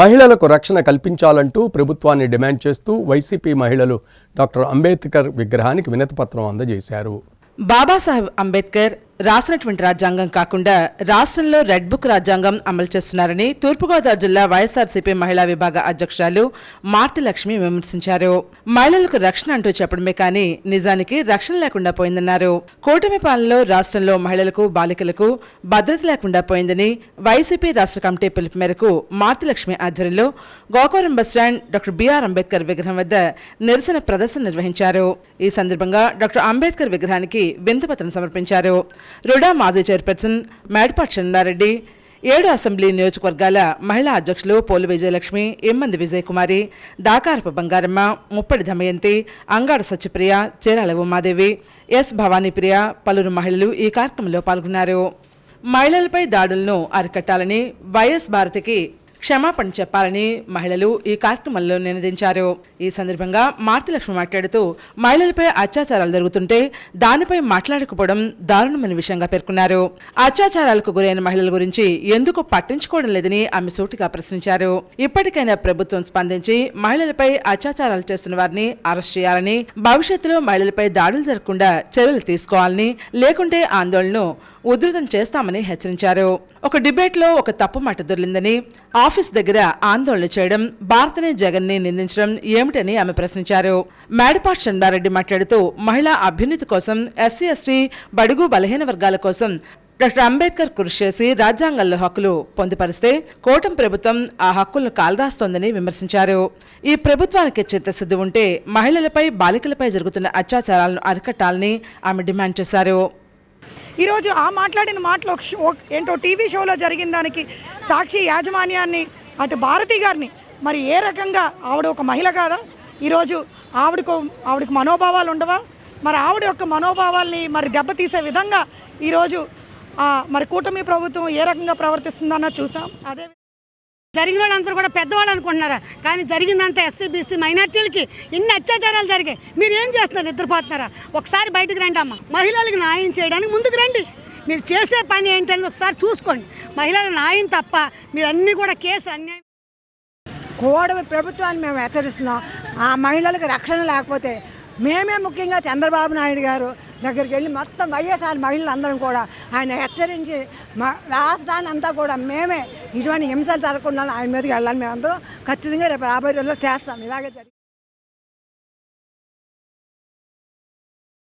మహిళలకు రక్షణ కల్పించాలంటూ ప్రభుత్వాన్ని డిమాండ్ చేస్తూ వైసీపీ మహిళలు డాక్టర్ అంబేద్కర్ విగ్రహానికి వినతిపత్రం అందజేశారు. బాబాసాహెబ్ అంబేద్కర్ రాసినటువంటి రాజ్యాంగం కాకుండా రాష్ట్రంలో రెడ్ బుక్ రాజ్యాంగం అమలు చేస్తున్నారని తూర్పుగోదావరి జిల్లా వైఎస్ఆర్సీపీ మహిళా విభాగ అధ్యక్షురాలు మార్తి లక్ష్మి విమర్శించారు. మహిళలకు రక్షణ అంటూ చెప్పడమే కానీ నిజానికి రక్షణ లేకుండా పోయిందన్నారు. కూటమి పాలనలో రాష్ట్రంలో మహిళలకు బాలికలకు భద్రత లేకుండా పోయిందని వైసీపీ రాష్ట్ర కమిటీ పిలుపు మేరకు మార్తి లక్ష్మి ఆధ్వర్యంలో Gokavaram bus stand doctor B R Ambedkar విగ్రహం వద్ద నిరసన ప్రదర్శన నిర్వహించారు. ఈ సందర్భంగా డాక్టర్ అంబేద్కర్ విగ్రహానికి వింతపత్రం సమర్పించారు. రుడా మాజీ చైర్పర్సన్ మేడపాటి చంద్రారెడ్డి ఏడు అసెంబ్లీ నియోజకవర్గాల మహిళా అధ్యక్షులు పోలు విజయలక్ష్మి ఎమ్మంది విజయకుమారి దాకారపు బంగారమ్మ ముప్పటి దమయంతి అంగాడ సత్యప్రియ చీరాల ఉమాదేవి ఎస్ భవానీప్రియ పలువురు మహిళలు ఈ కార్యక్రమంలో పాల్గొన్నారు. మహిళలపై దాడులను అరికట్టాలని వైఎస్ భారతికి క్షమాపణ చెప్పాలని మహిళలు ఈ కార్యక్రమంలో నినదించారు. ఈ సందర్భంగా మార్తిలక్ష్మి మాట్లాడుతూ మహిళలపై అత్యాచారాలు జరుగుతుంటే దానిపై మాట్లాడకపోవడం దారుణమైన విషయంగా పేర్కొన్నారు. అత్యాచారాలకు గురైన మహిళల గురించి ఎందుకు పట్టించుకోవడం లేదని ఆమె సూటిగా ప్రశ్నించారు. ఇప్పటికైనా ప్రభుత్వం స్పందించి మహిళలపై అత్యాచారాలు చేస్తున్న వారిని అరెస్ట్ చేయాలని భవిష్యత్తులో మహిళలపై దాడులు జరగకుండా చర్యలు తీసుకోవాలని లేకుంటే ఆందోళనను ఉధృతం చేస్తామని హెచ్చరించారు. ఒక డిబేట్లో ఒక తప్పు మాట దొరికిందని ఆఫీస్ దగ్గర ఆందోళన చేయడం భారతనే జగన్ని నిందించడం ఏమిటని ఆమె ప్రశ్నించారు. మేడపాటి చంద్రారెడ్డి మాట్లాడుతూ మహిళా అభ్యున్నతి కోసం ఎస్సీ ఎస్టీ బడుగు బలహీన వర్గాల కోసం డాక్టర్ అంబేద్కర్ కృషి చేసి రాజ్యాంగంలో హక్కులు పొందుపరిస్తే కోటం ప్రభుత్వం ఆ హక్కులను కాల్దాస్తోందని విమర్శించారు. ఈ ప్రభుత్వానికి చిత్తశుద్ధి ఉంటే మహిళలపై బాలికలపై జరుగుతున్న అత్యాచారాలను అరికట్టాలని ఆమె డిమాండ్ చేశారు. ఈరోజు ఆ మాట్లాడిన మాటలు ఒక షో ఏంటో టీవీ షోలో జరిగిన దానికి సాక్షి యాజమాన్యాన్ని అటు భారతి గారిని మరి ఏ రకంగా ఆవిడ ఒక మహిళ కాదా? ఈరోజు ఆవిడకు ఆవిడకు మనోభావాలు ఉండవా? మరి ఆవిడ యొక్క మనోభావాల్ని మరి దెబ్బతీసే విధంగా ఈరోజు మరి కూటమి ప్రభుత్వం ఏ రకంగా ప్రవర్తిస్తుందన్న చూసాం. అదే జరిగిన వాళ్ళందరూ కూడా పెద్దవాళ్ళు అనుకుంటున్నారా? కానీ జరిగిందంతా ఎస్సీ బీసీ మైనార్టీలకి ఇన్ని అత్యాచారాలు జరిగాయి. మీరు ఏం చేస్తున్నారు? నిద్రపోతున్నారా? ఒకసారి బయటకు రండి అమ్మ. మహిళలకు న్యాయం చేయడానికి ముందుకు రండి. మీరు చేసే పని ఏంటనేది ఒకసారి చూసుకోండి. మహిళల న్యాయం తప్ప మీరు అన్నీ కూడా కేసు అన్యాయం. కోడమి ప్రభుత్వాన్ని మేము హెచ్చరిస్తున్నాం. ఆ మహిళలకు రక్షణ లేకపోతే మేమే ముఖ్యంగా చంద్రబాబు నాయుడు గారు దగ్గరికి వెళ్ళి మొత్తం వైఎస్ఆర్ మహిళలందరం కూడా ఆయన హెచ్చరించి మా రాష్ట్రాన్ని అంతా కూడా మేమే ఇటువంటి హింసలు జరగకుండా ఆయన మీదకి వెళ్ళాలి మేమందరం. ఖచ్చితంగా రేపు రాబోయే రోజుల్లో చేస్తాం. ఇలాగే జరిగింది